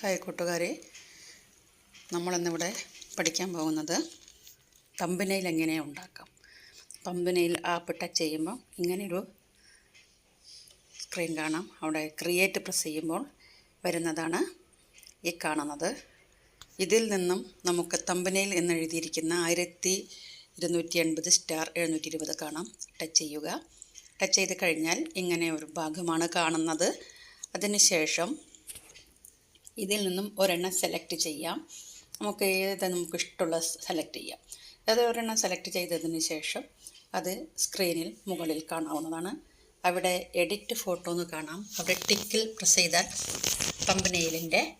Hi കൂട്ടുകാരെ. നമ്മളിന്നിവിടെ പഠിക്കാൻ പോകുന്നത് തമ്പനയിൽ എങ്ങനെ ഉണ്ടാക്കാം. തമ്പനയിൽ ആപ്പ് ടച്ച് ചെയ്യുമ്പോൾ ഇങ്ങനെയൊരു സ്ക്രീൻ കാണാം. അവിടെ ക്രിയേറ്റ് പ്രസ് ചെയ്യുമ്പോൾ വരുന്നതാണ് ഈ കാണുന്നത്. ഇതിൽ നിന്നും നമുക്ക് തമ്പനയിൽ എന്നെഴുതിയിരിക്കുന്ന ആയിരത്തി ഇരുന്നൂറ്റി എൺപത് സ്റ്റാർ എഴുന്നൂറ്റി ഇരുപത് കാണാം. ടച്ച് ചെയ്യുക. ടച്ച് ചെയ്ത് കഴിഞ്ഞാൽ ഇങ്ങനെ ഒരു ഭാഗമാണ് കാണുന്നത്. അതിനുശേഷം ഇതിൽ നിന്നും ഒരെണ്ണം സെലക്ട് ചെയ്യാം. നമുക്ക് ഏത് നമുക്ക് ഇഷ്ടമുള്ള സെലക്ട് ചെയ്യാം. അത് ഒരെണ്ണം സെലക്ട് ചെയ്തതിന് ശേഷം അത് സ്ക്രീനിൽ മുകളിൽ കാണാവുന്നതാണ്. അവിടെ എഡിറ്റ് ഫോട്ടോ എന്ന് കാണാം. അവിടെ ടിക്കിൽ പ്രസ് ചെയ്താൽ പമ്പനെയിലിന്റെ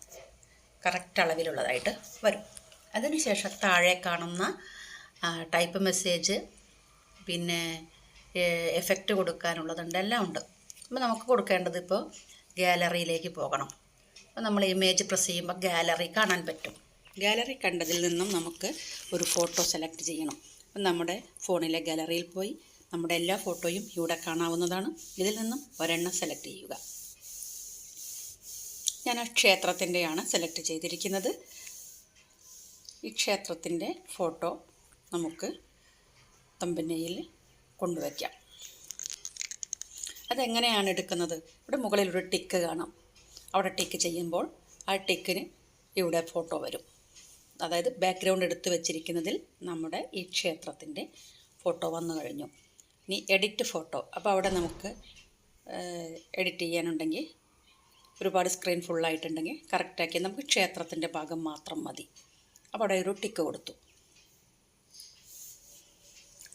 കറക്റ്റ് അളവിലുള്ളതായിട്ട് വരും. അതിനുശേഷം താഴെ കാണുന്ന ടൈപ്പ് മെസ്സേജ് പിന്നെ എഫക്റ്റ് കൊടുക്കാനുള്ളതുണ്ട്. എല്ലാം ഉണ്ട്. അപ്പോൾ നമുക്ക് കൊടുക്കേണ്ടത് ഇപ്പോൾ ഗാലറിയിലേക്ക് പോകണം. അപ്പോൾ നമ്മൾ ഇമേജ് പ്രസ് ചെയ്യുമ്പോൾ ഗാലറി കാണാൻ പറ്റും. ഗാലറി കണ്ടതിൽ നിന്നും നമുക്ക് ഒരു ഫോട്ടോ സെലക്ട് ചെയ്യണം. അപ്പം നമ്മുടെ ഫോണിലെ ഗാലറിയിൽ പോയി നമ്മുടെ എല്ലാ ഫോട്ടോയും ഇവിടെ കാണാവുന്നതാണ്. ഇതിൽ നിന്നും ഒരെണ്ണം സെലക്ട് ചെയ്യുക. ഞാൻ ആ ക്ഷേത്രത്തിന്റെയാണ് സെലക്ട് ചെയ്തിരിക്കുന്നത്. ഈ ക്ഷേത്രത്തിന്റെ ഫോട്ടോ നമുക്ക് തമ്പനയിൽ കൊണ്ടുവയ്ക്കാം. അതെങ്ങനെയാണ് എടുക്കുന്നത്? ഇവിടെ മുകളിൽ ഒരു ടിക്ക് കാണാം. അവിടെ ടിക്ക് ചെയ്യുമ്പോൾ ആ ടിക്കിന് ഇവിടെ ഫോട്ടോ വരും. അതായത് ബാക്ക്ഗ്രൗണ്ട് എടുത്ത് വെച്ചിരിക്കുന്നതിൽ നമ്മുടെ ഈ ക്ഷേത്രത്തിന്റെ ഫോട്ടോ വന്നു കഴിഞ്ഞു. ഇനി എഡിറ്റ് ഫോട്ടോ അപ്പോൾ അവിടെ നമുക്ക് എഡിറ്റ് ചെയ്യാനുണ്ടെങ്കിൽ ഒരുപാട് സ്ക്രീൻ ഫുള്ളായിട്ടുണ്ടെങ്കിൽ കറക്റ്റാക്കി നമുക്ക് ക്ഷേത്രത്തിന്റെ ഭാഗം മാത്രം മതി. അപ്പോൾ അവിടെ ഒരു ടിക്ക് കൊടുത്തു.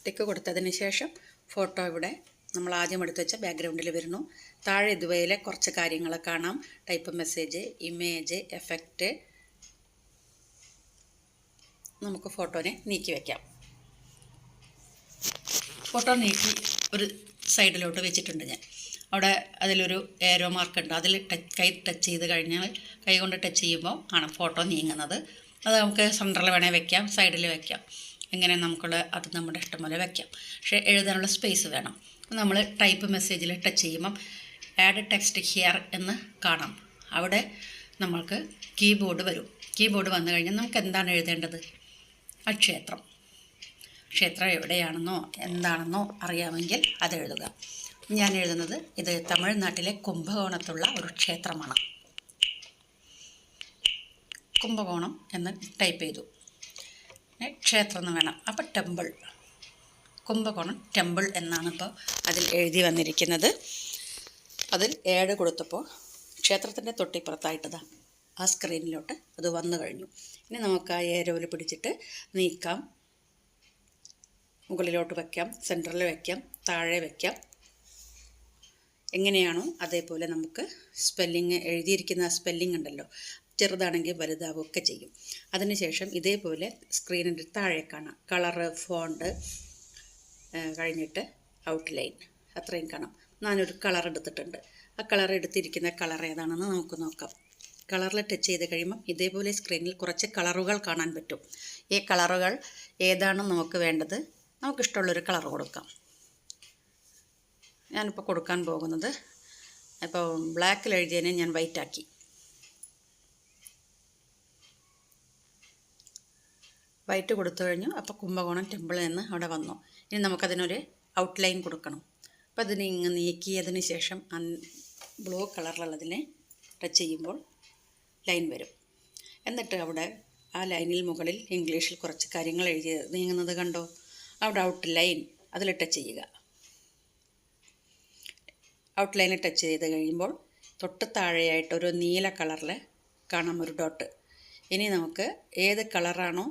ടിക്ക് കൊടുത്തതിന് ശേഷം ഫോട്ടോ ഇവിടെ നമ്മൾ ആദ്യം എടുത്ത് വെച്ച ബാക്ക്ഗ്രൗണ്ടിൽ വരുന്നു. താഴെ ഇതുവരെ കുറച്ച് കാര്യങ്ങൾ കാണാം. ടൈപ്പ് മെസ്സേജ് ഇമേജ് എഫക്റ്റ് നമുക്ക് ഫോട്ടോനെ നീക്കി വയ്ക്കാം ഫോട്ടോ നീക്കി ഒരു സൈഡിലോട്ട് വെച്ചിട്ടുണ്ട് ഞാൻ. അവിടെ അതിലൊരു ഏരോ മാർക്ക് ഉണ്ട്. അതിൽ ടച്ച് കൈ ടച്ച് ചെയ്ത് കഴിഞ്ഞാൽ കൈ കൊണ്ട് ടച്ച് ചെയ്യുമ്പോൾ ആണ് ഫോട്ടോ നീങ്ങുന്നത്. അത് നമുക്ക് സെന്ററിൽ വേണേൽ വെക്കാം സൈഡിൽ വെക്കാം. എങ്ങനെ നമുക്കുള്ള അത് നമ്മുടെ ഇഷ്ടം പോലെ വെക്കാം. പക്ഷേ എഴുതാനുള്ള സ്പേസ് വേണം. നമ്മൾ ടൈപ്പ് മെസ്സേജിൽ ടച്ച് ചെയ്യുമ്പം ആഡ് ടെക്സ്റ്റ് ഹിയർ എന്ന് കാണാം. അവിടെ നമ്മൾക്ക് കീബോർഡ് വരും. കീബോർഡ് വന്നു കഴിഞ്ഞാൽ നമുക്ക് എന്താണ് എഴുതേണ്ടത്? ആ ക്ഷേത്രം ക്ഷേത്രം എവിടെയാണെന്നോ എന്താണെന്നോ അറിയാമെങ്കിൽ അത് എഴുതുക. ഞാൻ എഴുതുന്നത് ഇത് തമിഴ്നാട്ടിലെ കുംഭകോണത്തുള്ള ഒരു ക്ഷേത്രമാണ്. കുംഭകോണം എന്ന് ടൈപ്പ് ചെയ്തു. ക്ഷേത്രം എന്ന് വേണം. അപ്പോൾ ടെമ്പിൾ കുംഭകോണം ടെമ്പിൾ എന്നാണ് ഇപ്പോൾ അതിൽ എഴുതി വന്നിരിക്കുന്നത്. അതിൽ ഏഴ് കൊടുത്തപ്പോൾ ക്ഷേത്രത്തിന്റെ തൊട്ടിപ്പുറത്തായിട്ടതാ ആ സ്ക്രീനിലോട്ട് അത് വന്നു കഴിഞ്ഞു. ഇനി നമുക്ക് ആ ഏരോൽ പിടിച്ചിട്ട് നീക്കാം. മുകളിലോട്ട് വയ്ക്കാം സെന്ററിൽ വയ്ക്കാം താഴെ വയ്ക്കാം എങ്ങനെയാണോ അതേപോലെ നമുക്ക് സ്പെല്ലിങ് എഴുതിയിരിക്കുന്ന സ്പെല്ലിംഗ് ഉണ്ടല്ലോ ചെറുതാണെങ്കിൽ വലുതാവുകയൊക്കെ ചെയ്യും. അതിനുശേഷം ഇതേപോലെ സ്ക്രീനിന്റെ താഴെ കാണാം. കളറ് ഫോണ്ട് കഴിഞ്ഞിട്ട് ഔട്ട്ലൈൻ അത്രയും കാണാം. ഞാനൊരു കളർ എടുത്തിട്ടുണ്ട്. ആ കളർ എടുത്തിരിക്കുന്ന കളർ ഏതാണെന്ന് നമുക്ക് നോക്കാം. കളറിൽ ടച്ച് ചെയ്ത് കഴിയുമ്പം ഇതേപോലെ സ്ക്രീനിൽ കുറച്ച് കളറുകൾ കാണാൻ പറ്റും. ഈ കളറുകൾ ഏതാണ് നമുക്ക് വേണ്ടത്? നമുക്കിഷ്ടമുള്ളൊരു കളർ കൊടുക്കാം. ഞാനിപ്പോൾ കൊടുക്കാൻ പോകുന്നത് ഇപ്പോൾ ബ്ലാക്കിൽ എഴുതിയതിനെ ഞാൻ വൈറ്റ് ആക്കി. വൈറ്റ് കൊടുത്തു കഴിഞ്ഞു. അപ്പോൾ കുംഭകോണം ടെമ്പിളിൽ നിന്ന് അവിടെ വന്നു. ഇനി നമുക്കതിനൊരു ഔട്ട്ലൈൻ കൊടുക്കണം. അപ്പോൾ അതിനെ ഇങ്ങ് നീക്കിയതിന് ശേഷം ബ്ലൂ കളറിലുള്ളതിനെ ടച്ച് ചെയ്യുമ്പോൾ ലൈൻ വരും. എന്നിട്ട് അവിടെ ആ ലൈനിൽ മുകളിൽ ഇംഗ്ലീഷിൽ കുറച്ച് കാര്യങ്ങൾ എഴുതി നീങ്ങുന്നത് കണ്ടോ? അവിടെ ഔട്ട് ലൈൻ അതിൽ ടച്ച് ചെയ്യുക. ഔട്ട് ലൈനിൽ ടച്ച് ചെയ്ത് കഴിയുമ്പോൾ തൊട്ട് താഴെയായിട്ട് ഒരു നീല കളറിൽ കാണാം ഒരു ഡോട്ട് ഇനി നമുക്ക് ഏത് കളറാണോ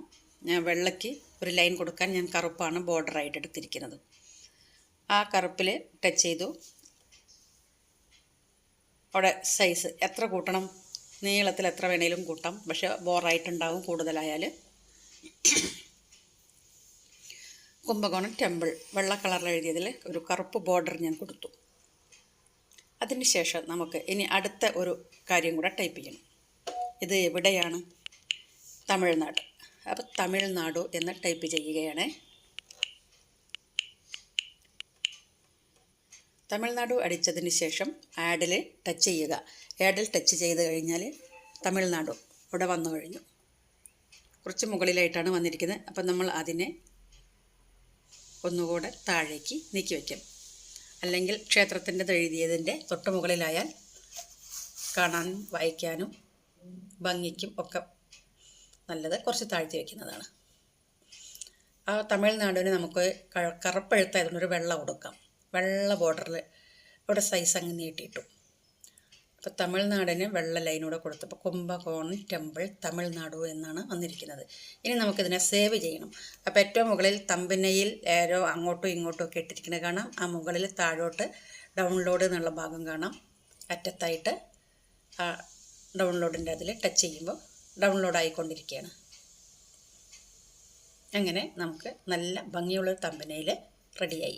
വെള്ളയ്ക്ക് ഒരു ലൈൻ കൊടുക്കാൻ ഞാൻ കറുപ്പാണ് ബോർഡറായിട്ട് എടുത്തിരിക്കുന്നത്. ആ കറുപ്പിൽ ടച്ച് ചെയ്തു. അവിടെ സൈസ് എത്ര കൂട്ടണം? നീളത്തിൽ എത്ര വേണേലും കൂട്ടാം. പക്ഷെ ബോറായിട്ടുണ്ടാവും കൂടുതലായാൽ കുംഭകോണം ടെമ്പിൾ വെള്ള കളറിൽ എഴുതിയതിൽ ഒരു കറുപ്പ് ബോർഡർ ഞാൻ കൊടുത്തു. അതിനുശേഷം നമുക്ക് ഇനി അടുത്ത ഒരു കാര്യം കൂടെ ടൈപ്പ് ചെയ്യണം. ഇത് എവിടെയാണ്? തമിഴ്നാട്. അപ്പോൾ തമിഴ്നാടു എന്ന് ടൈപ്പ് ചെയ്യുകയാണ്. തമിഴ്നാടു അടിച്ചതിന് ശേഷം ആഡിൽ ടച്ച് ചെയ്യുക. ആഡിൽ ടച്ച് ചെയ്ത് കഴിഞ്ഞാൽ തമിഴ്നാട് ഇവിടെ വന്നു കഴിഞ്ഞു. കുറച്ച് മുകളിലായിട്ടാണ് വന്നിരിക്കുന്നത്. അപ്പം നമ്മൾ അതിനെ ഒന്നുകൂടെ താഴേക്ക് നീക്കി വയ്ക്കും അല്ലെങ്കിൽ ക്ഷേത്രത്തിന്റെ എഴുതിയതിന്റെ തൊട്ട് മുകളിലായാൽ കാണാനും വായിക്കാനും ഭംഗിക്കും ഒക്കെ നല്ലത് കുറച്ച് താഴ്ത്തി വയ്ക്കുന്നതാണ് ആ തമിഴ്നാടിന് നമുക്ക് കറുപ്പെഴുത്തായതുകൊണ്ട് ഒരു വെള്ള കൊടുക്കാം. വെള്ള ബോർഡറിൽ ഇവിടെ സൈസ് അങ്ങ് നീട്ടിയിട്ടു. അപ്പോൾ തമിഴ്നാടിന് വെള്ള ലൈനൂടെ കൊടുത്തപ്പോൾ കുംഭകോണം ടെമ്പിൾ തമിഴ്നാടു എന്നാണ് വന്നിരിക്കുന്നത്. ഇനി നമുക്കിതിനെ സേവ് ചെയ്യണം. അപ്പോൾ ഏറ്റവും മുകളിൽ തമ്പിനയിൽ ഏരോ അങ്ങോട്ടും ഇങ്ങോട്ടും ഒക്കെ ഇട്ടിരിക്കുന്നത് കാണാം. ആ മുകളിൽ താഴോട്ട് ഡൗൺലോഡ് എന്നുള്ള ഭാഗം കാണാം. അറ്റത്തായിട്ട് ആ ഡൗൺലോഡിന്റെ അതിൽ ടച്ച് ചെയ്യുമ്പോൾ ഡൗൺലോഡ് ആയിക്കൊണ്ടിരിക്കുകയാണ്. അങ്ങനെ നമുക്ക് നല്ല ഭംഗിയുള്ള തമ്പനയിൽ റെഡിയായി